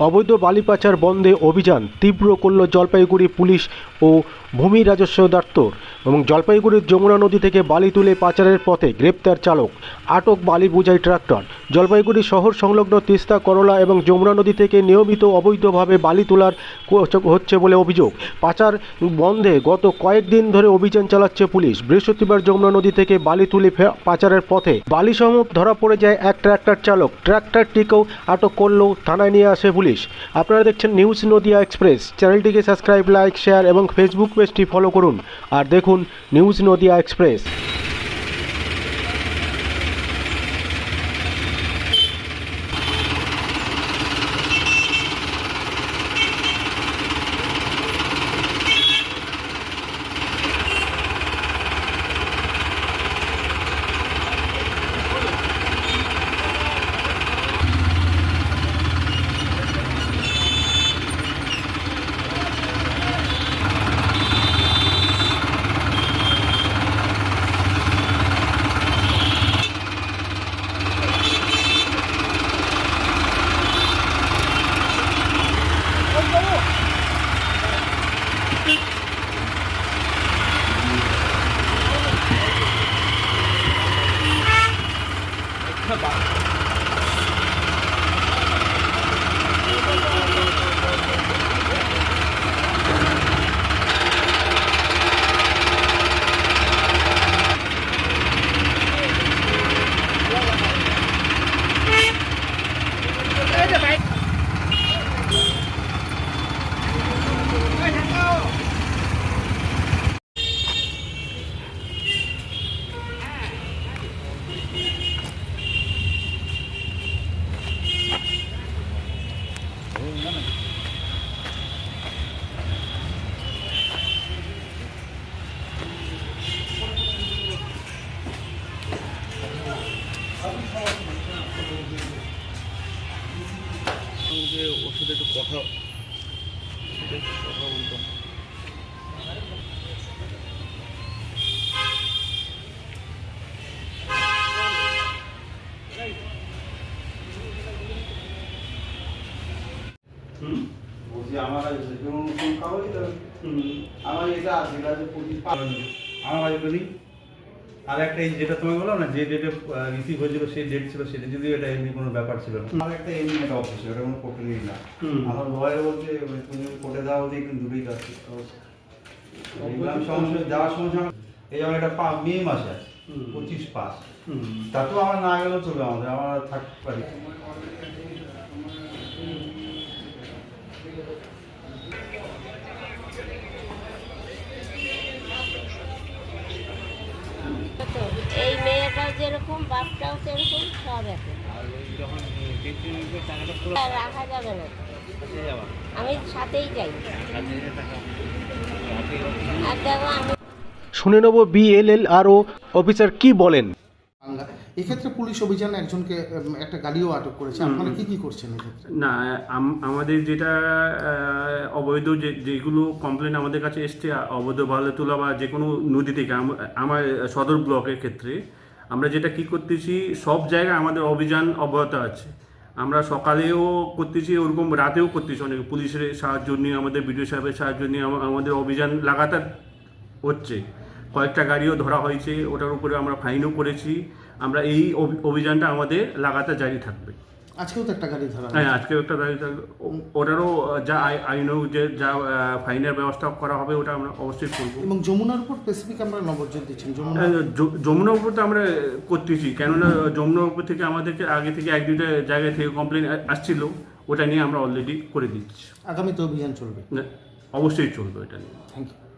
অবৈধ বালি পাচার বন্ধে অভিযান তীব্র করল জলপাইগুড়ি পুলিশ ও ভূমি রাজস্ব দপ্তর এবং জলপাইগুড়ির যমুনা নদী থেকে বালি তুলে পাচারের পথে গ্রেপ্তার চালক। আটক বালি বোঝাই ট্রাক্টর। জলপাইগুড়ি শহর সংলগ্ন তিস্তা, করলা এবং যমুনা নদী থেকে নিয়মিত অবৈধভাবে বালি তোলার হচ্ছে বলে অভিযোগ। পাচার বন্ধে গত কয়েকদিন ধরে অভিযান চালাচ্ছে পুলিশ। বৃহস্পতিবার যমুনা নদী থেকে বালি তুলে পাচারের পথে বালি সহ ধরা পড়ে যায় এক ট্রাক্টর চালক। ট্রাক্টরটিকেও আটক করলেও থানায় নিয়ে আসে পুলিশ। আপনারা দেখছেন নিউজ নদিয়া এক্সপ্রেস। চ্যানেলটিকে সাবস্ক্রাইব, লাইক, শেয়ার এবং ফেসবুক পেজটি ফলো করুন। আর দেখুন নিউজ নদিয়া এক্সপ্রেস। Bye-bye. যে ওর সাথে একটু কথা কথা বলতাম বলছি আমার কাছে এটা আছে আমার কাছে তো নেই। আর একটা এই যেটা তোমায় বললাম না যে ডেটে রিসিভ হয়েছিল সেই ডেট ছিল সেটা যদিও এটা এমনি কোনো ব্যাপার ছিল না। আমার একটা এমনি একটা অফিস ওটা কোনো কোর্টে নেই না। আমার লয়ার বলছে ওই তুমি কোর্টে যাওয়া বলতে একটু দূরেই যাচ্ছে। সমস্যা যাওয়ার সমস্যা এই যেমন একটা পা মে মাসে আছে পঁচিশ পাস। তাতেও আমার না গেলেও চলবে আমাদের আমরা থাকতে পারি। বাপটাও সেরকম সব এখন আর রাখা যাবে না। আমি সাথেই যাই। আর দেখো আমি শুনে নেব বিএলএল আরও অফিসার কি বলেন। এক্ষেত্রে পুলিশ অভিযানে একজনকে একটা গাড়িও আটক করেছে। আপনারা কি কি করছেন এক্ষেত্রে? না আমাদের যেটা অবৈধ যে যেগুলো কমপ্লেন আমাদের কাছে এসছে অবৈধ ভালো তোলা বা যে কোনো নদী থেকে আমার সদর ব্লকের ক্ষেত্রে আমরা যেটা কি করতেছি, সব জায়গায় আমাদের অভিযান অব্যাহত আছে। আমরা সকালেও করতেছি, ওরকম রাতেও করতেছি অনেক। পুলিশের সাহায্য নিয়ে, আমাদের বিডিও সাহেবের সাহায্য নিয়ে আমাদের অভিযান লাগাতার হচ্ছে। কয়েকটা গাড়িও ধরা হয়েছে, ওটার উপরে আমরা ফাইনও করেছি। আমরা এই অভি- অভিযানটা আমাদের লাগাতার জারি থাকবে। আজকেও তো একটা গাড়ি ধরা হ্যাঁ হয়েছে। আজকে একটা থাকবে ওটারও যা আই- আইনও যে যা ফাইনের ব্যবস্থা করা হবে ওটা আমরা অবশ্যই করব। এবং যমুনার উপর স্পেসিফিক আমরা নবজোর দিচ্ছেন যমুনা আহ, য- উপর তো আমরা করতেছি কেননা যমুনা উপর থেকে আমাদেরকে আগে থেকে এক দুইটা জায়গা থেকে কমপ্লেন আসছিল ওটা নিয়ে আমরা অলরেডি করে দিচ্ছি। আগামীতে অভিযান চলবে। অবশ্যই চলবে এটা নিয়ে। Thank you